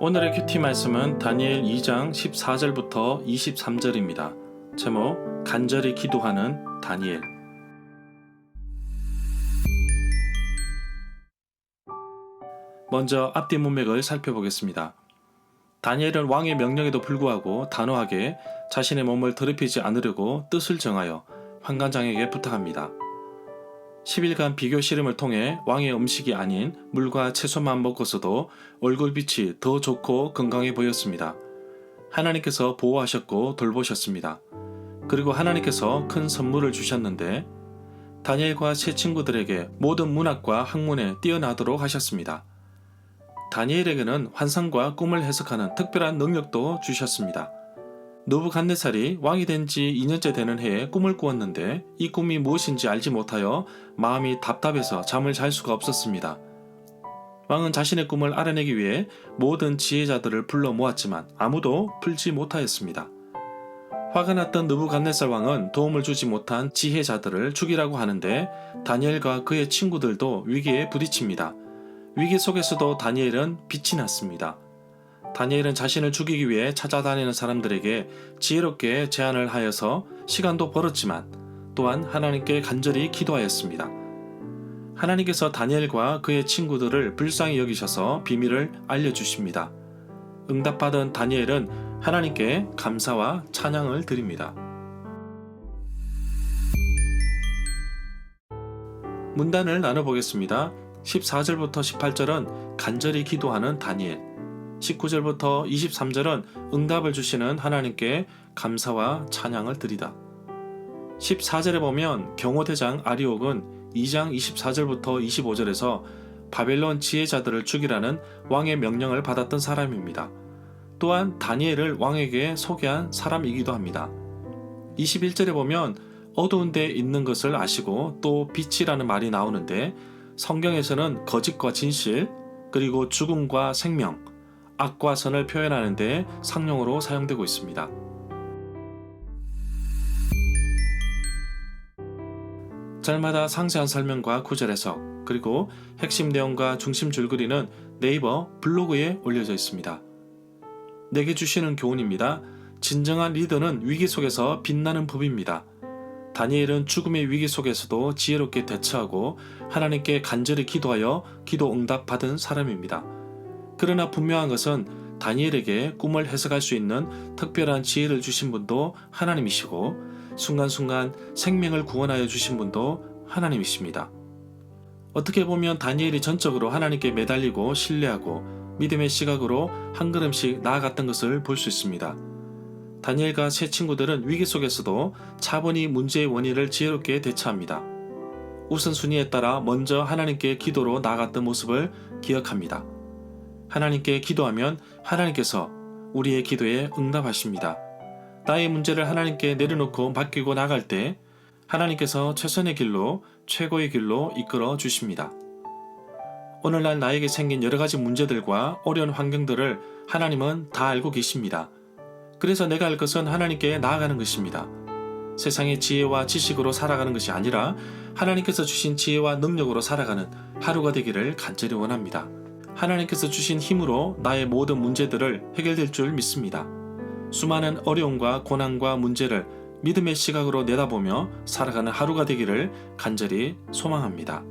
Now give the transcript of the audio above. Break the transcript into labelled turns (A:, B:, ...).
A: 오늘의 큐티 말씀은 다니엘 2장 14절부터 23절입니다. 제목 간절히 기도하는 다니엘 먼저 앞뒤 문맥을 살펴보겠습니다. 다니엘은 왕의 명령에도 불구하고 단호하게 자신의 몸을 더럽히지 않으려고 뜻을 정하여 환관장에게 부탁합니다. 10일간 비교 실험을 통해 왕의 음식이 아닌 물과 채소만 먹고서도 얼굴빛이 더 좋고 건강해 보였습니다. 하나님께서 보호하셨고 돌보셨습니다. 그리고 하나님께서 큰 선물을 주셨는데 다니엘과 세 친구들에게 모든 문학과 학문에 뛰어나도록 하셨습니다. 다니엘에게는 환상과 꿈을 해석하는 특별한 능력도 주셨습니다. 느부갓네살이 왕이 된 지 2년째 되는 해에 꿈을 꾸었는데 이 꿈이 무엇인지 알지 못하여 마음이 답답해서 잠을 잘 수가 없었습니다. 왕은 자신의 꿈을 알아내기 위해 모든 지혜자들을 불러 모았지만 아무도 풀지 못하였습니다. 화가 났던 느부갓네살 왕은 도움을 주지 못한 지혜자들을 죽이라고 하는데 다니엘과 그의 친구들도 위기에 부딪힙니다. 위기 속에서도 다니엘은 빛이 났습니다. 다니엘은 자신을 죽이기 위해 찾아다니는 사람들에게 지혜롭게 제안을 하여서 시간도 벌었지만 또한 하나님께 간절히 기도하였습니다. 하나님께서 다니엘과 그의 친구들을 불쌍히 여기셔서 비밀을 알려주십니다. 응답받은 다니엘은 하나님께 감사와 찬양을 드립니다. 문단을 나눠보겠습니다. 14절부터 18절은 간절히 기도하는 다니엘, 19절부터 23절은 응답을 주시는 하나님께 감사와 찬양을 드리다. 14절에 보면 경호대장 아리옥은 2장 24절부터 25절에서 바벨론 지혜자들을 죽이라는 왕의 명령을 받았던 사람입니다. 또한 다니엘을 왕에게 소개한 사람이기도 합니다. 21절에 보면 어두운 데 있는 것을 아시고 또 빛이라는 말이 나오는데 성경에서는 거짓과 진실 그리고 죽음과 생명 악과 선을 표현하는 데 상용으로 사용되고 있습니다. 절마다 상세한 설명과 구절 해석, 그리고 핵심 내용과 중심 줄거리는 네이버 블로그에 올려져 있습니다. 내게 주시는 교훈입니다. 진정한 리더는 위기 속에서 빛나는 법입니다. 다니엘은 죽음의 위기 속에서도 지혜롭게 대처하고 하나님께 간절히 기도하여 기도 응답 받은 사람입니다. 그러나 분명한 것은 다니엘에게 꿈을 해석할 수 있는 특별한 지혜를 주신 분도 하나님이시고 순간순간 생명을 구원하여 주신 분도 하나님이십니다. 어떻게 보면 다니엘이 전적으로 하나님께 매달리고 신뢰하고 믿음의 시각으로 한 걸음씩 나아갔던 것을 볼 수 있습니다. 다니엘과 세 친구들은 위기 속에서도 차분히 문제의 원인을 지혜롭게 대처합니다. 우선순위에 따라 먼저 하나님께 기도로 나아갔던 모습을 기억합니다. 하나님께 기도하면 하나님께서 우리의 기도에 응답하십니다. 나의 문제를 하나님께 내려놓고 맡기고 나갈 때 하나님께서 최선의 길로 최고의 길로 이끌어 주십니다. 오늘날 나에게 생긴 여러 가지 문제들과 어려운 환경들을 하나님은 다 알고 계십니다. 그래서 내가 할 것은 하나님께 나아가는 것입니다. 세상의 지혜와 지식으로 살아가는 것이 아니라 하나님께서 주신 지혜와 능력으로 살아가는 하루가 되기를 간절히 원합니다. 하나님께서 주신 힘으로 나의 모든 문제들을 해결될 줄 믿습니다. 수많은 어려움과 고난과 문제를 믿음의 시각으로 내다보며 살아가는 하루가 되기를 간절히 소망합니다.